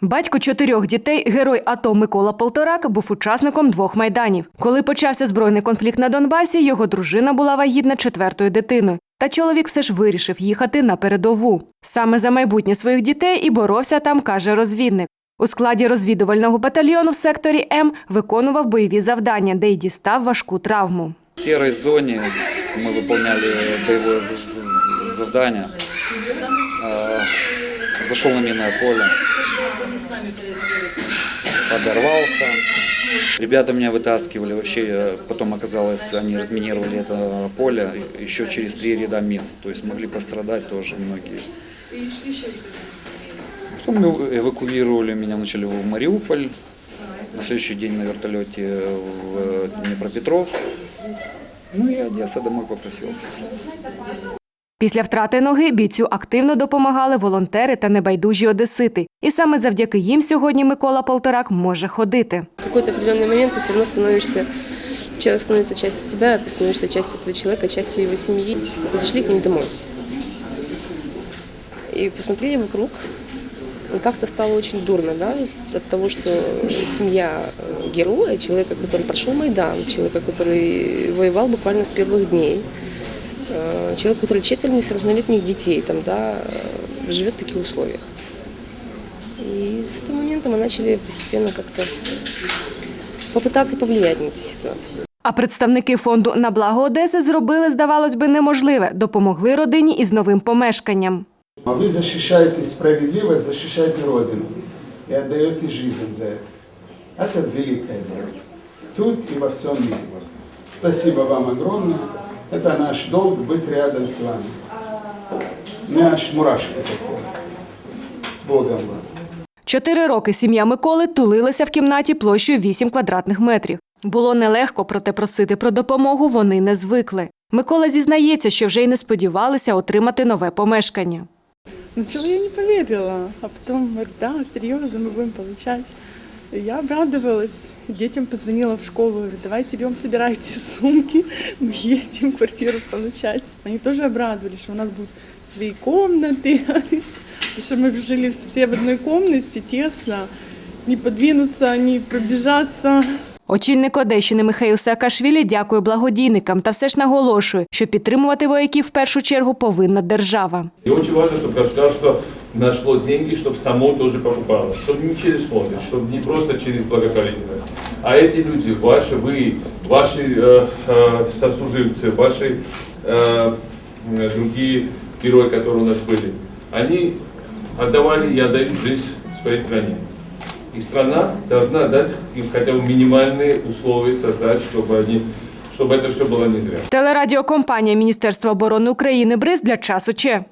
Батько чотирьох дітей, герой АТО Микола Полторак, був учасником двох майданів. Коли почався збройний конфлікт на Донбасі, його дружина була вагітна четвертою дитиною. Та чоловік все ж вирішив їхати на передову. Саме за майбутнє своїх дітей і боровся там, каже розвідник. У складі розвідувального батальйону в секторі М виконував бойові завдання, де й дістав важку травму. В серой зоне мы выполняли боевое з- Зашел на минное поле. Подорвался. Ребята меня вытаскивали. Вообще, э, потом оказалось, они разминировали это поле еще через три ряда мин. То есть могли пострадать тоже многие. Потом эвакуировали меня вначале в Мариуполь. На следующий день на вертолете в Днепропетровск. Ну и Одесса домой попросился. Після втрати ноги бійцю активно допомагали волонтери та небайдужі одесити. І саме завдяки їм сьогодні Микола Полторак може ходити. В какой-то определенный момент ты все равно становишься, человек становится частью тебя, ты становишься частью этого человека, частью его семьи. Зашли к ним домой. И посмотрели вокруг. И как-то стало очень дурно, да, от того, что семья э, героя, человека, который прошел Майдан, человека, который воевал буквально с первых дней, э, человек, который четверо несовершеннолетних детей там, да, э, живет в таких условиях. И с этого момента мы начали постепенно как-то попытаться повлиять на эту ситуацию. А представники фонду на благо Одеси зробили, здавалось би, неможливе. Допомогли родині із новим помешканням. А вы защищаете справедливость, защищаете Родину и отдаете жизнь за это. Это великое дело. Тут и во всем мире. Спасибо вам огромное. Это наш долг быть рядом с вами. Мне аж мурашки хотели. С Богом вам. Чотири роки сім'я Миколи тулилася в кімнаті площею 8 квадратних метрів. Було нелегко, проте просити про допомогу вони не звикли. Микола зізнається, що вже й не сподівалися отримати нове помешкання. Сначала я не поверила, а потом говорит, да, серьезно, мы будем получать. И я обрадовалась. Детям позвонила в школу, говорю, давайте берем, собирайте сумки, мы едем квартиру получать. Они тоже обрадовались, что у нас будут свои комнаты, потому что мы жили все в одной комнате, тесно, не подвинуться, не пробежаться. Очільник Одещини Михаїл Саакашвілі дякує благодійникам та все ж наголошує, що підтримувати вояків в першу чергу повинна держава. И очень важно, чтобы государство нашло деньги, чтобы само тоже покупало. Чтобы не через фонды, чтобы не просто через благотворительность. А эти люди, ваши, вы, ваши э, э, сослуживцы, ваши э, э, другие герои, которые у нас были, они отдавали и отдают жизнь своей стране. И страна должна дать им хотя бы минимальные условия создать, чтобы, они, чтобы это все было не зря. Телерадіокомпанія Міністерства оборони України БРИЗ для часу Че.